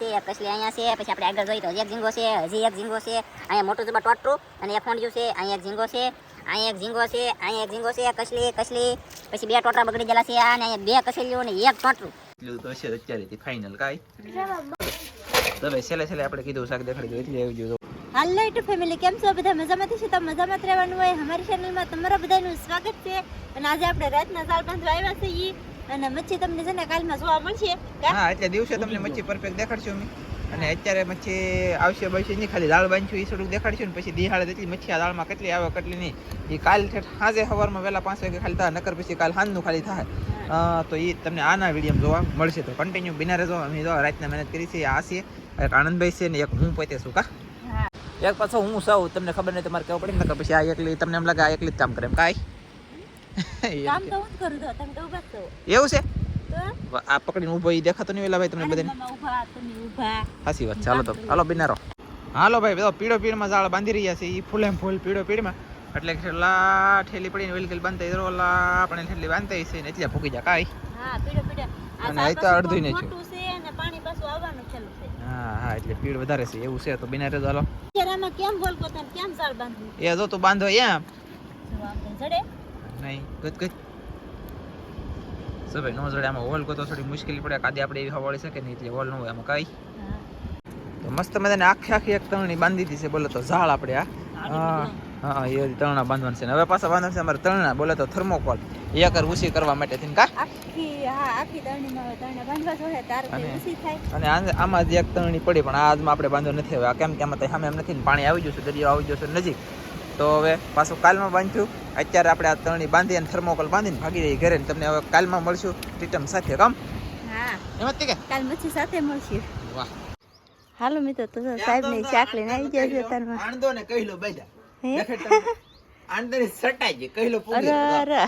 છે કસલી અહીંયા છે પછી આપણે આગળ જોઈએ તો હજી એક ઝીંગો છે હજી એક ઝીંગો છે અહીંયા મોટું જબર ટોટરું અને એક ફોંડિયું છે અહીંયા એક ઝીંગો છે અહીંયા એક ઝીંગો છે અહીંયા એક ઝીંગો છે કસલી કસલી પછી બે ટોટરા બગડી ગયેલા છે અને અહીંયા બે કસલીઓ અને એક ટોટરું. એટલું તો છે અત્યારે ફાઇનલ કાંઈ? તો છેલ્લે છેલ્લે આપણે કીધું શાક દેખાડી એટલે આવી ગયું હાલો યુટ્યુબ ફેમિલી કેમ છો? બધા છો? તો મજામાં રહેવાનું હોય. અમારી ચેનલમાં તમારા બધાનું સ્વાગત છે. અને આજે આપણે રાતના સાલ બાંધવા આવ્યા છીએ. અને મચ્છી તમને છે ને કાલમાં જોવા મળશે હા એટલે દિવસે તમને મચ્છી પરફેક્ટ દેખાડશું અમે. અને અત્યારે મચ્છી આવશે બનશે નહીં ખાલી દાળ બાંધશું એ થોડુંક દેખાડશું ને પછી દિહાળે જેટલી મચ્છી આ દાળમાં કેટલી આવે કેટલી નહીં. એ કાલ સાંજે સવારમાં વહેલા પાંચ વાગે ખાલી થાય નકર પછી કાલ સાંજનું ખાલી થાય. તો એ તમને આના વીડિયો જોવા મળશે. તો કન્ટિન્યુ બિના રહેજો અમે જો રાતના મહેનત કરી છે આ છે એક આનંદભાઈ છે ને એક હું પોતે છું કા? એક પાછો હું સૌ તમને ખબર નહીં તમારે કેવું પડે? ને નકર પછી આ એકલી તમને એમ લાગે આ એકલી જ કામ કરે એમ કાંઈ? કામ તો હું જ કરું તો તમે તો ઊભા છો. એવું છે? આ પકડીને ઊભો ઈ દેખાતો નહીં વેલા ભાઈ તમને બધાને? આનંદમાં તો તમે ઊભા. હાસી વાત ચાલો તો હાલો બિનારો. હાલો ભાઈ બધો પીળો પીળમાં જાળ બાંધી રહ્યા છે. ઈ ફૂલે ફૂલ પીળો પીળમાં. એટલે લા ઠેલી પડીને વેલકેલ બાંધતા ઇધરો ઓલા આપણે ઠેલી બાંધતા છે ને એટલે ફૂકી જા કાઈ. હા પીડો પીડો અને આ તો અડધું ને છે. અને પાણી પાછું આવવાનું ચાલુ છે. હા હા એટલે પીળ વધારે છે. એવું છે તો બિનારે ચાલો કેમ બોલ પોતાને કેમ સાલ બાંધવું? એ જો તો બાંધો એમ. જડે. નહીં. ગત ગત સભાઈ નો જડે આમાં હોલ ગોતો થોડી મુશ્કેલી પડે. કાદી આપણે એવી હવાળી શકે નહીં એટલે હોલ ન હોય આમાં કાંઈ. તો મસ્ત મજાને આખી આખી એક તણની બાંધી દીધી છે. બોલો તો ઝાડ આપણે આ હા એ તણના બાંધવાનું છે. હવે પાછા બાંધવાનું છે અમારે તણના બોલે તો થર્મોકોલ. એકર કર ઉસી કરવા માટે થઈને કા? આખી હા આખી તરણીમાં તરણે બાંધવા જોઈએ તાર અને- થાય. અને આમાં જ એક તરણી પડી પણ આજમાં આપણે બાંધો નથી. હવે આ કેમ કે આમાં સામે એમ નથી પાણી આવી જશે દરિયો આવી જશે નજીક. તો હવે પાછું કાલમાં બાંધ્યું. અત્યારે આપણે આ તરણી બાંધી અને થર્મોકોલ બાંધીને ભાગી જઈએ ઘરે તમને હવે કાલમાં મળશું ટીટમ સાથે કામ? હા. એમ કે? કાલ મચ્છી સાથે મળશું. વાહ. હાલો મિત્રો તો સાહેબની આવી જાય છે તારમાં. આણદો ને કહીલો બેજા. હે? આણદો ની સટાઈ ગઈ કહીલો અરે અરે.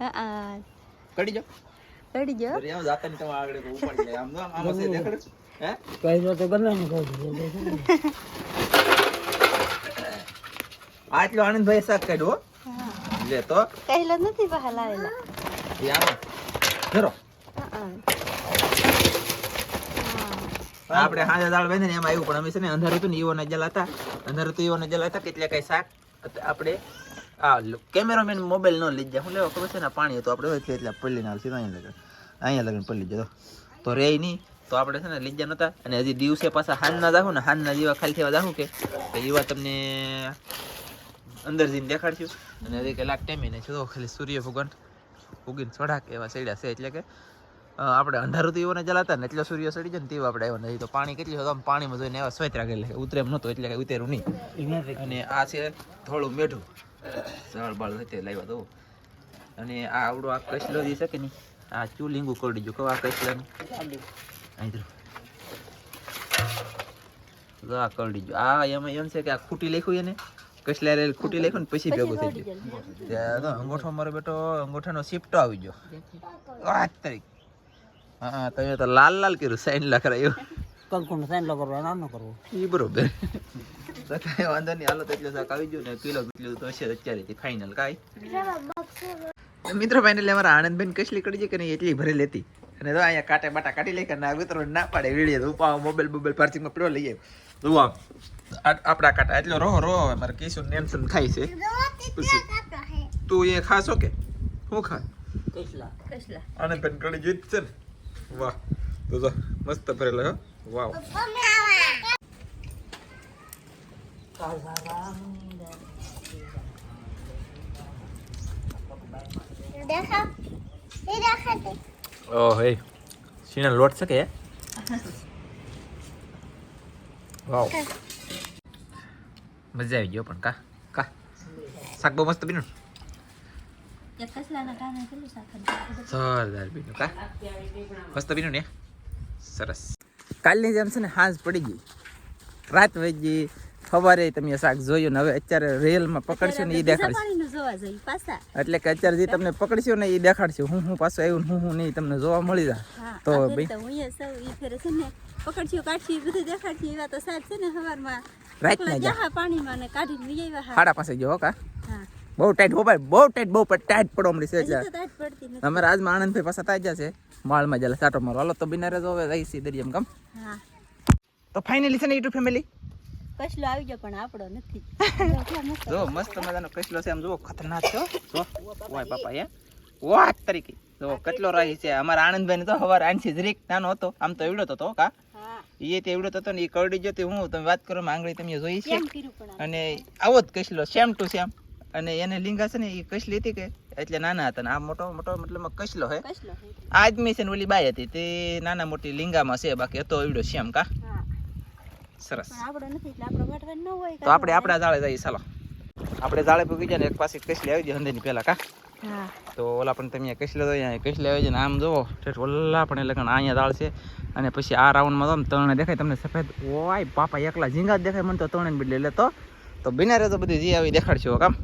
હા હા. કડી જો ચડી ગયો અરે આમ જાતા ની તમે આગળ ઉપાડી લે. આમ આમ હશે દેખાડ હે? આટલો આનંદભાઈ શાક કાઢ્યો. લે તો. કહેલો નથી બહાર લાવેલા. ધરો. આપણે હાજર દાળ બાંધીને એમાં આવ્યું પણ અમે છે ને અંધારું હતું ને ઈવો નજલ હતા અંધારું હતું ઈવો નજલ હતા કેટલે કઈ શાક. આપણે આ કેમેરામેન મોબાઈલ ન લઈ જાય. હું લેવા ખબર છે ને પાણી હતું આપણે એટલે એટલે પલ્લી ના સીધા અહીંયા લગન. અહીંયા લગન પલ્લી જતો. તો રે નહીં. તો આપણે છે ને લીજા નતા. અને હજી દિવસે પાછા હાનના જાહું ને હાનના જેવા ખાલી થવા જાહું કે એવા તમને અંદર જઈને દેખાડશું. અને હજી કલાક ટાઈમે ને જો ખાલી સૂર્ય ભગવાન ઉગીને ચડાક એવા સડ્યા છે. એટલે કે આપણે અંધારું તો એવોને જલાતા ને, એટલે સૂર્ય સડી જાય ને તેવું આપણે આવ્યો નથી તો પાણી કેટલી હતું પાણીમાં જોઈને એવા સ્વેત રાખેલા ઉતરે એમ નહોતું, એટલે ઉતર્યું નહીં. અને આ છે થોડું મેઠું સરળ બાળ હતી લાવ્યા તો. અને આ આવડો આ કસલો જે છે કે નહીં, આ ચૂ લીંગુ કરડી જો કવા કસલાનું. અહીં આ કરડી જો. આ એમાં એમ છે કે આ ખૂટી લખ્યું એને? કસલા રેલ ખૂટી લખ્યું ને પછી ભેગું થઈ ગયું. ત્યાં તો અંગોઠો મારો બેટો અંગોઠાનો શિફ્ટો આવી ગયો. વાત તારીખ હા હા તમે તો લાલ લાલ કર્યું સાઈન લખરાયું કંકુનો સાઈન કરવો નાનો કરવો. એ બરોબર. તો કાંઈ વાંધો નહીં હાલો શાક આવી ગયો ને કિલો કેટલું તો હશે અત્યારે ફાઇનલ કાંઈ? મિત્રો ફાઇનલ અમારા આનંદબેન કસલી કરી છે કે નહીં એટલી ભરેલી લેતી અને તો અહીંયા કાંટે બાટા કાઢી લઈ કે ના ના પાડે વીડીએ તો ઉપાવ મોબાઈલ મોબાઈલ પાર્સિંગમાં પડ્યો લઈ તો આમ. આ- આપણા કાંટા. એટલો રોહ રોહ હવે મારે નેમ નેન્સન થાય છે. પછી તું એ ખાશો કે? શું ખા? આનંદબેન કરી જીત છે ને? વાહ. તો જો મસ્ત ભરેલો હો. વાવ. ઓ હે. સીના લોટ છે કે વાવ. મજા આવી ગયો પણ કા કા? શાક બહુ મસ્ત બીનું એક કસલાના કારણે કેટલું શાક ખાધું? જોરદાર બીનું કા? મસ્ત બીનું ને? સરસ. કાલની જેમ છે ને હાંજ પડી ગઈ. રાત વહી ગઈ સવારે તમે શાક જોયું ને હવે અત્યારે રેલમાં પકડશું ને એ દેખાડશે. એટલે કે અત્યારે જે તમને પકડશું ને એ દેખાડશે. હું હું પાછું આવ્યું હું હું નહીં તમને જોવા મળી જાય. તો ભાઈ ફેર તો હું એ સૌ ઈ ફેરે છે ને પકડશું કાઢશું બધું દેખાડશું એવા તો સાહેબ છે ને સવારમાં. રાતના જા. પાણીમાં ને કાઢીને લઈ આવ્યા હા. હાડા પાસે જો કા? બહુ ટાઈટ હો ભાઈ બહુ ટાઈટ બહુ ટાઈટ પડો મળી છે એટલે અમે અમારે આજમાં આનંદભાઈ પાછા તાજા છે. માળમાં જલે સાટો મારો. હાલો તો બિના રહેજો હવે રહી સી દરિયમ કમ. તો ફાઇનલી છે ને યુટ્યુબ ફેમિલી કસલો આવી ગયો પણ આપણો નથી. જો મસ્ત. મજાનો કસલો છે. આમ જુઓ ખતરનાક છે. જો ઓય બાપા એ વાત તરીકે. જો કેટલો રહી છે. અમારા આનંદભાઈ ને તો હવાર આનસી જરીક નાનો હતો. આમ તો એવડો તો હતો કા. એ તેવડો તો હતો ને એ કરડી જતી હું તમે વાત કરો આંગળી તમે જોઈ છે? અને આવો જ કસલો સેમ ટુ સેમ. અને એને લિંગા છે ને એ કસલી હતી કે? એટલે નાના હતા ને આ મોટો મોટો મતલબ કસલો હે. આદમી છે ને ઓલી બાઈ હતી તે નાના મોટી લિંગામાં છે બાકી હતો એવડો સેમ કા? સરસ. તો આપણે આપણા જાળે જઈએ ચાલો. આપણે જાળે ભૂગી જાય ને એક પાસે કસલી આવી જાય હંધેની પહેલા કા? તો ઓલા પણ તમે કસલે લેતો અહીંયા કસલે લેવાય છે ને આમ જુઓ ઠેઠ ઓલા પણ એટલે કે અહીંયા દાળ છે. અને પછી આ રાઉન્ડમાં તો તણે ત્રણે દેખાય તમને સફેદ. ઓય પાપા એકલા ઝીંગા દેખાય મને તો ત્રણે બદલે. લે તો. તો બિના રહે તો બધી જી આવી દેખાડશો કામ.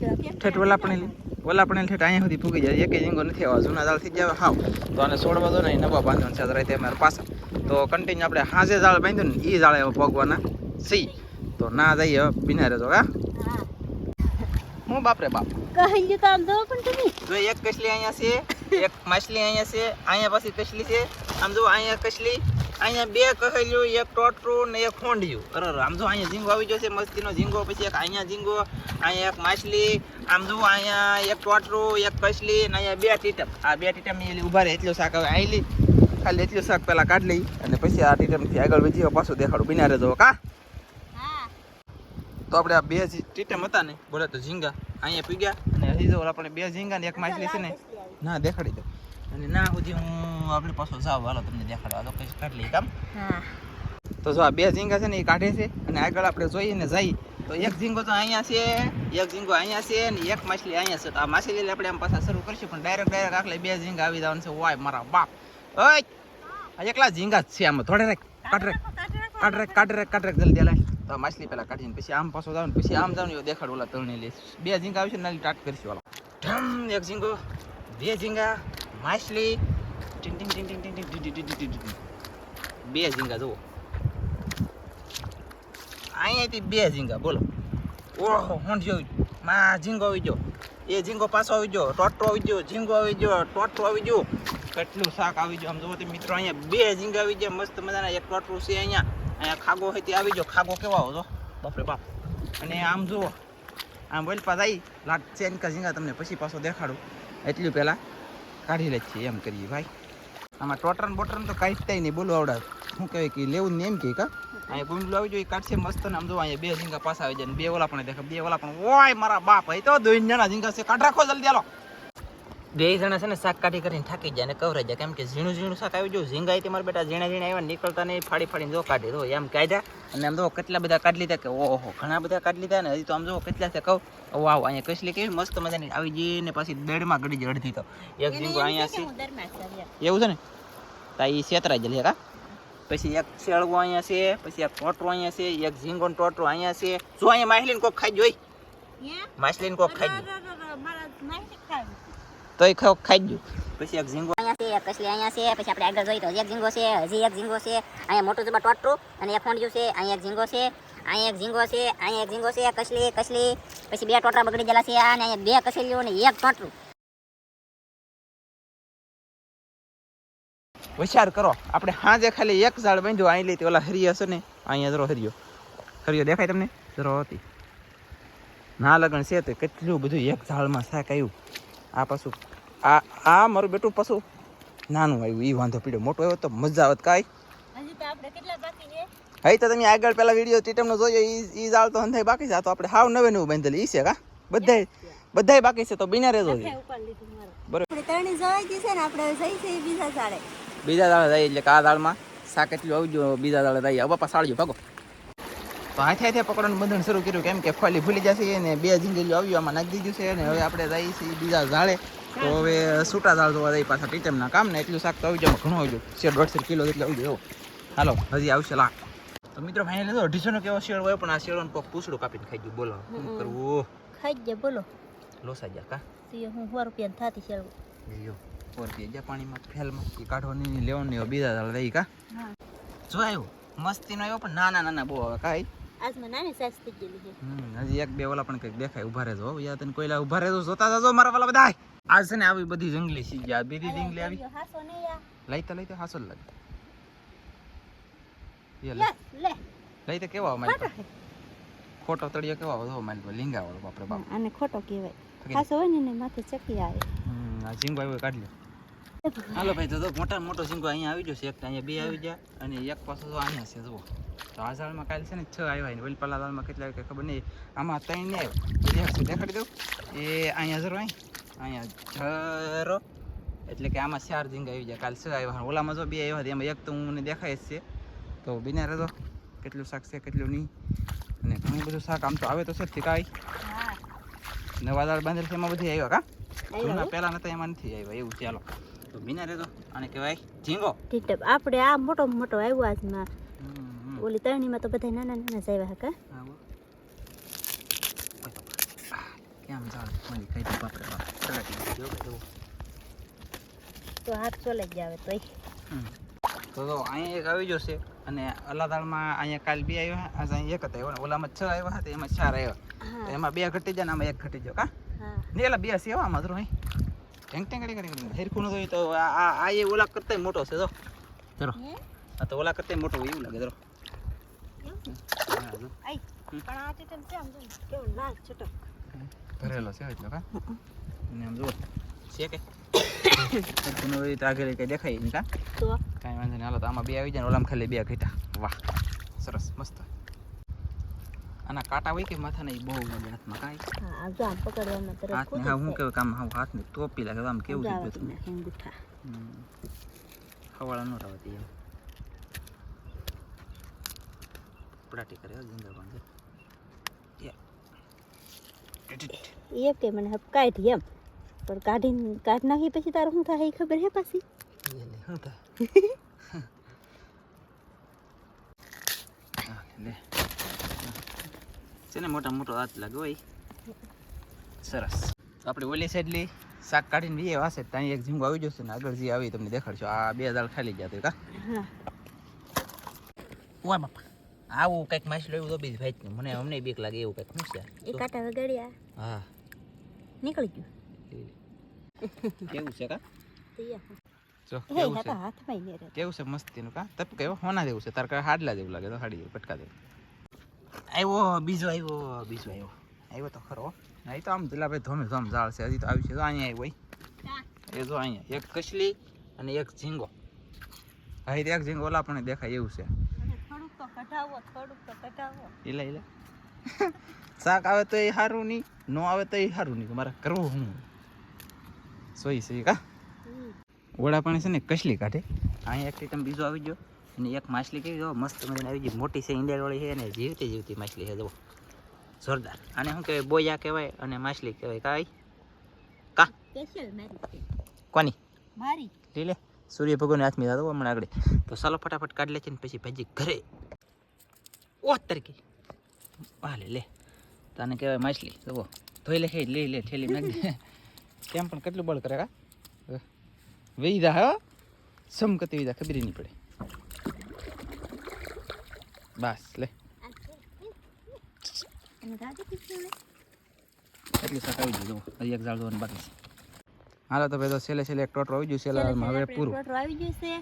છે. કેમ ઠેઠ ઓલા પણ ઓલા પણ ઠેઠ અહીંયા સુધી પૂગી જાય. એક જીંગો નથી આવવા જૂના દાળ થઈ જાય હાવ. તો આને છોડવા દો ને નવા બાંધવાનું છે. રાતે અમારે પાછા. તો કન્ટિન્યુ આપણે હાજે જાળ બાંધ્યું ને એ જાળે પગવાના સી. તો ના જઈએ બિના રહેજો કા હા. બાપરે બાપ? કહી ગયું તો આમ જોવો પણ તમે. જો એક કસલી અહીંયા છે એક માછલી અહીંયા છે અહીંયા પાછી કસલી છે. આમ જો અહીંયા કસલી અહીંયા બે કહેલું એક ટોટરું ને એક ખોંડિયું અરે આમ જો અહીંયા ઝીંગો આવી ગયો છે મસ્તીનો ઝીંગો પછી એક અહીંયા ઝીંગો અહીંયા એક માછલી આમ જો અહીંયા એક ટોટરું એક કસલી ને અહીંયા બે ટીટમ. આ બે ટીટમની ઊભા રહે એટલું શાક હવે આવેલી ખાલી એટલું શાક પેલા કાઢ લઈ અને પછી આ ટીટમથી આગળ વધી પાછું દેખાડું બિના રહેજો કા? તો આપણે આ બે ટીટમ હતા ને બોલે તો ઝીંગા. અહીંયા પી ગયા. અને હજી જો આપણે બે ઝીંગા ને એક માછલી છે ને ના દેખાડી દો. અને ના સુધી હું આપણે પાછો જાવ હાલો તમને દેખાડવા તો કઈ કાઢ લઈ કામ. તો જો આ બે ઝીંગા છે ને એ કાઢે છે. અને આગળ આપણે જોઈએ ને જઈ તો એક ઝીંગો તો અહીંયા છે એક ઝીંગો અહીંયા છે ને એક માછલી અહીંયા છે. તો આ માછલી આપણે આમ પાછા શરૂ કરશું પણ ડાયરેક્ટ ડાયરેક્ટ આખલે બે ઝીંગા આવી જવાનું છે. વાય મારા બાપ. ઓય! આ એકલા ઝીંગા જ છે આમાં. થોડે રાખ કાઢ રાખ. કાઢ રાખ કાઢ રાખ. કાઢ રાખ જલ્દી લાય માછલી પેલા કાઢીને પછી આમ પાછો જાવ પછી આમ જાવ ને એવું દેખાડ ઓલા તળણી લઈશ બે ઝીંગા આવશે ને ટાટ કરીશું ઓલા ઢમ એક ઝીંગો બે ઝીંગા માછલી બે ઝીંગા જુઓ અહીંયાથી બે ઝીંગા બોલો ઓહો હોંઢ્યો માં ઝીંગો આવી ગયો એ ઝીંગો પાછો આવી ગયો ટોટો આવી ગયો ઝીંગો આવી ગયો ટોટો આવી ગયો કેટલું શાક આવી ગયું આમ જુઓ મિત્રો અહીંયા બે ઝીંગા આવી ગયા મસ્ત મજાના એક ટોટલું છે અહીંયા અહીંયા ખાગો હોય તે આવી જો ખાગો કેવા આવો બાપરે બાપ. અને આમ જુઓ, આમ બોલ પાસ આવી લાટ ચેન કા ઝીંગા તમને પછી પાછો દેખાડું. એટલું પહેલાં કાઢી લે છે એમ કરીએ, ભાઈ. આમાં ટોટરન બોટરન તો કાઢતા નહીં, બોલો આવડા. શું કહેવાય કે લેવું ને એમ કે કા? અહીંયા ગુંડલું આવી જોઈએ કાઢશે મસ્ત ને આમ જો અહીંયા બે ઝીંગા પાછા આવી જાય ને બે ઓલા પણ દેખે બે ઓલા પણ. ઓય મારા બાપ હોય તો દોઈ જણા ઝીંગા છે. કાઢ રાખો જલ્દી, હાલો. બે જણા છે ને શાક કાઢી કરીને થાકી જાય ને કવરાઈ જાય કેમ કે ઝીણું ઝીણું શાક આવી જવું ઝીંગાઈ મારા બેટા ઝીણા ઝીણા આવ્યા નીકળતા નહીં ફાડી ફાડીને જો કાઢી દો એમ કાઢ્યા અને આમ જો કેટલા બધા કાઢી લીધા કે ઓહો ઘણા બધા કાઢી લીધા ને હજી તો આમ જો કેટલા છે કહું. વાવ અહીંયા કસલી કેવી મસ્ત મજાની આવી જઈ ને પાછી બેડમાં ગળી જાય અડધી તો. એક ઝીંગો અહીંયા છે જ. એવું છે ને? તા એ સેતરાઈ જલે કા? પછી એક શેળવો અહીંયા છે પછી એક ટોટરો અહીંયા છે એક ઝીંગો ટોટરો અહીંયા છે. જો અહીંયા માછલીને કોક ખાઈ જોઈ? માછલીને કોક ખાઈ અરે, અરે, અરે, મારા માહિતી ખાવી. તો ખો ખાઈ ખાઈ ગયું પછી એક ઝીંગો. અહીંયા છે પછી અહીંયા છે પછી આપણે આગળ જોઈએ તો એક ઝીંગો છે હજી એક ઝીંગો છે. અહીંયા મોટું જબર ટોટરું અને એક ફોંડ્યું છે અહીંયા એક ઝીંગો છે અહીંયા એક ઝીંગો છે અહીંયા એક ઝીંગો છે કસલી કસલી. પછી બે ટોટરા બગડી ગયેલા છે અને અહીંયા બે કસલીઓ અને એક ટોટરું. હોશિયાર કરો આપણે હાજે ખાલી એક ઝાડ બાંધ્યો અહીં લીધી ઓલા હરિયો હશે ને અહીંયા જરો હરિયો. હરિયો દેખાય તમને? જરો હતી. ના લગન છે તો કેટલું બધું એક ઝાડમાં શાક આવ્યું આ પાછું આ આ મારું બેટું પશુ નાનું આવ્યું એ વાંધો પીડ્યો. મોટો આવ્યો તો મજા આવત કાંઈ. હજી તો આપણે કેટલા બાકી છે? હવે તો તમે આગળ પેલા વીડિયો ટીટમનો જોયો એ ઈ જાળ તો અંધાઈ બાકી છે. આ તો આપણે હાવ નવે નવું બાંધેલી ઈ છે કા? બધાય બધાય બાકી છે તો બિના રેજો. બરોબર. ત્રણેય જવાઈ ગઈ છે ને આપણે જઈ છે બીજા બીજા દાડે જાય એટલે કા દાળમાં શાક એટલું આવજો બીજા દાડે જાય બાપા સાળજો ભાગો. તો હાથે હાથે પકડવાનું બંધન શરૂ કર્યું કેમ કે ખોલી ભૂલી જશે ને બે ઝીંગલીઓ આવ્યું આમાં નાખી દીધું છે ને હવે આપણે જઈએ છીએ બીજા ઝાડે. તો હવે છૂટા ઝાડ જોવા જઈએ પાછા ટીચમના કામ ને એટલું શાક તો આવી જાય ઘણું આવી જાય. શેર દોઢસો કિલો જેટલું આવી જાય હાલો હજી આવશે લાખ. તો મિત્રો ફાઇનલ તો અઢીસો નો કેવો શેર હોય પણ આ શેરો કોક પૂછડું કાપીને ખાઈ ગયું. બોલો શું કરવું? ખાઈ ગયા બોલો. લોસા જા કા? હું સો રૂપિયા થતી છે સો રૂપિયા જા પાણીમાં ફેલમાં. કાઢવાની ને લેવાની હવે બીજા ઝાડ દઈ કા? જો આવ્યો મસ્તીનો આવ્યો પણ નાના નાના બહુ આવે કાંઈ. આજમાં નાની સાઈઝ થઈ ગયેલી છે. હજી એક બે ઓલા પણ કંઈક દેખાય ઊભા રહેજો હો. તને કોઈલા ઊભા રહેજો જોતા જજો મારા વાલા બધા. આજ છે ને આવી બધી જંગલી સી આ બીજી જંગલી આવી. હાસો નહીં યા. લઈ તો લઈ તો હાસો લાગે લે. લે લઈ તો કેવા મારી ખોટો તળિયો કેવા વધો મારી લીંગા વાળો બાપરે બાપ. અને ખોટો કહેવાય. હાસો હોય ને માથે ચકી આવે. હમ, આ ઝીંગો આવ્યો કાઢ લ્યો. હાલો ભાઈ તો મોટા મોટો સિંગો અહીંયા આવી ગયો છે. એક અહીંયા બે આવી ગયા અને એક પાછો અહીંયા છે જુઓ. તો આ ઝાડમાં કાલે છે ને છ આવ્યા ને ઓલી પહેલા ઝાડમાં કેટલા આવ્યા ખબર નહીં. આમાં ત્રણ ને આવ્યા. દેખાડી દઉં. એ અહીંયા જરો અહીં. અહીંયા જરો એટલે કે આમાં ચાર ઝીંગા આવી જાય કાલે છ આવ્યા ઓલામાં જો બે આવ્યા હતા, એમાં એક તો હું મને દેખાય જ છે. તો બિના રહેજો. કેટલું શાક છે કેટલું નહીં. અને ઘણું બધું શાક. આમ તો આવે તો છે જ કાંઈ. હા નવા દાળ બાંધેલ છે એમાં બધી આવ્યા કા? જૂના. પહેલા નતા એમાં નથી આવ્યા. એવું ચાલો. તો બીના રહેતો આને કહેવાય ઝીંગો. આપણે આ મોટો મોટો આવ્યો આજમાં. ઓલી તરણીમાં તો બધા નાના નાના જ આવ્યા હકા આવો. ઓય બાપા. આહ, કેમ જાણ મારી કઈ તો તો હાથ ચોલે જ આવે તોય. હમ. તો અહીંયા એક આવી જશે અને અલાદાળમાં અહીંયા કાલ બે આવ્યા આજે અહીંયા એક હતા આવ્યો ઓલામાં છ આવ્યા હતા એમાં ચાર આવ્યા. એમાં બે ઘટી જાય ને આમાં એક ઘટી જાય કા? હા. ને એલા બે છે આમાં ધરો અહીં. ટેંગ ટેંગ કરી કરી હેરખું તો આ આ- એ ઓલા કરતા મોટો છે જો. ચલો. હા? આ તો ઓલા કરતા મોટો હોય એવું લાગે ધરો ભરેલો છે એટલો કા અને આમ જુઓ છે કે હેરખું હોય તો આગળ કઈ દેખાય નહીં કા કાંઈ વાંધો નહીં હાલો તો આમાં બે આવી જાય ને ઓલામાં ખાલી બે ઘટા વાહ સરસ મસ્ત આના કાંટા હોય કે માથાના એ બહુ લાગે હાથમાં કાંઈ હાથ આ આમ પકડવામાં હા હું કેવું કામ હા હાથને ટોપી લાગે આમ કેવું આવતી નાખે અંગૂઠા હવાળા ન રાવતી એમ પડાટી કરે હો જિંદા એ કે મને હપ કાઢી એમ. પણ કાઢીને કાઢ નાખી પછી તારે શું થાય એ ખબર હે પાછી? શું થાય? છે ને મોટા મોટો હાથ લાગે હોય. સરસ. આપણે ઓલી સાઈડ લઈ શાક કાઢીને લઈએ વાસે ત્યાં એક ઝીંગો આવી જશે ને આગળ જે આવી તમને દેખાડશો. આ બે દાળ ખાલી ગયા કા? હા. ઓય બાપા. આવું કંઈક માછલું એવું તો બીજ ભાઈ મને અમને બીક લાગે એવું કંઈક શું છે? એ કાંટા વગાડ્યા. હા. નીકળી ગયું. કેવું છે કા? જો કેવું છે? હાથમાં ઈ કેવું છે મસ્તીનું કા? તપ કેવો હોના જેવું છે. તાર હાડલા જેવું લાગે તો હાડી જેવું પટકા જેવું આવ્યો બીજો આવ્યો બીજો આવ્યો આવ્યો તો ખરો. હા એ તો આમ પેલા ભાઈ ધોમે ધોમ ઝાડ છે. હજી તો આવી છે. તો અહીંયા હોય એ જો અહીંયા. એક કસલી અને એક ઝીંગો. હા એ તો એક ઝીંગો ઓલા પણ દેખાય એવું છે. કઢાવો થોડુંક તો કઢાવો. એલા એલા શાક આવે તો એ સારું નહીં ન આવે તો એ સારું નહીં. મારે કરવું હું? સોઈ સોઈ કા ઓળા પાણી છે ને કસલી કાઢે. અહીંયા એક તમે બીજો આવી ગયો. અને એક માછલી કેવી જો મસ્ત મજાની આવી ગઈ. મોટી છે ઈંડિયાવાળી છે અને જીવતી જીવતી માછલી છે જો જોરદાર. આને શું કહેવાય? બોયા કહેવાય અને માછલી કહેવાય. કાંઈ? કા? સ્પેશિયલ મારી કોની? મારી. લે સૂર્ય ભગવાન હાથમાં દાદો હમણાં આગળ. તો ચાલો ફટાફટ કાઢી લે છે ને પછી ભાજી ઘરે. ઓ તરીકે આ લે. લે તને કહેવાય માછલી. જુઓ ધોઈ લે હે લઈ લે થેલી નાખી દે કેમ પણ કેટલું બળ કરે કા વેઈદા હા? સમકતી વેઈદા ખબર નહીં પડે. બસ લે. એટલી આવી ગયું જુઓ હજી એક જાળ જોવાનું બાકી હાલો તો ભાઈ તો છેલ્લે છેલ્લે એક ટોટરો આવી ગયું છેલ્લે હવે પૂરું. આવી ગયું છે.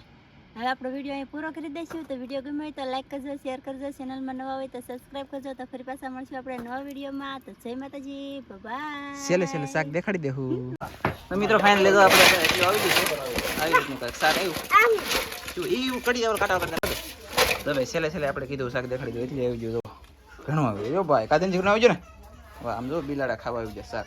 હવે આપણો વીડિયો અહીં પૂરો કરી દઈશું. તો વીડિયો ગમ્યો હોય તો લાઈક કરજો શેર કરજો ચેનલમાં નવા હોય તો સબસ્ક્રાઈબ કરજો. તો ફરી પાછા મળશું આપણે નવા વિડીયોમાં તો જય માતાજી બાય છેલ્લે છેલ્લે શાક દેખાડી દેવું મિત્રો ફાઇન લેજો. આપણે એટલું આવી ગયું આવી રીતનું કાંઈક શાક આવ્યું? જો એવું કડી આપણે કાઢવા કરતા તો ભાઈ છેલ્લે છેલ્લે આપણે કીધું શાક દેખાડી દઉં એટલે આવી ગયું. ઘણું આવ્યું જો ભાઈ કાદન જીવન આવી ને. આમ જો બિલાડા ખાવા આવી ગયા શાક.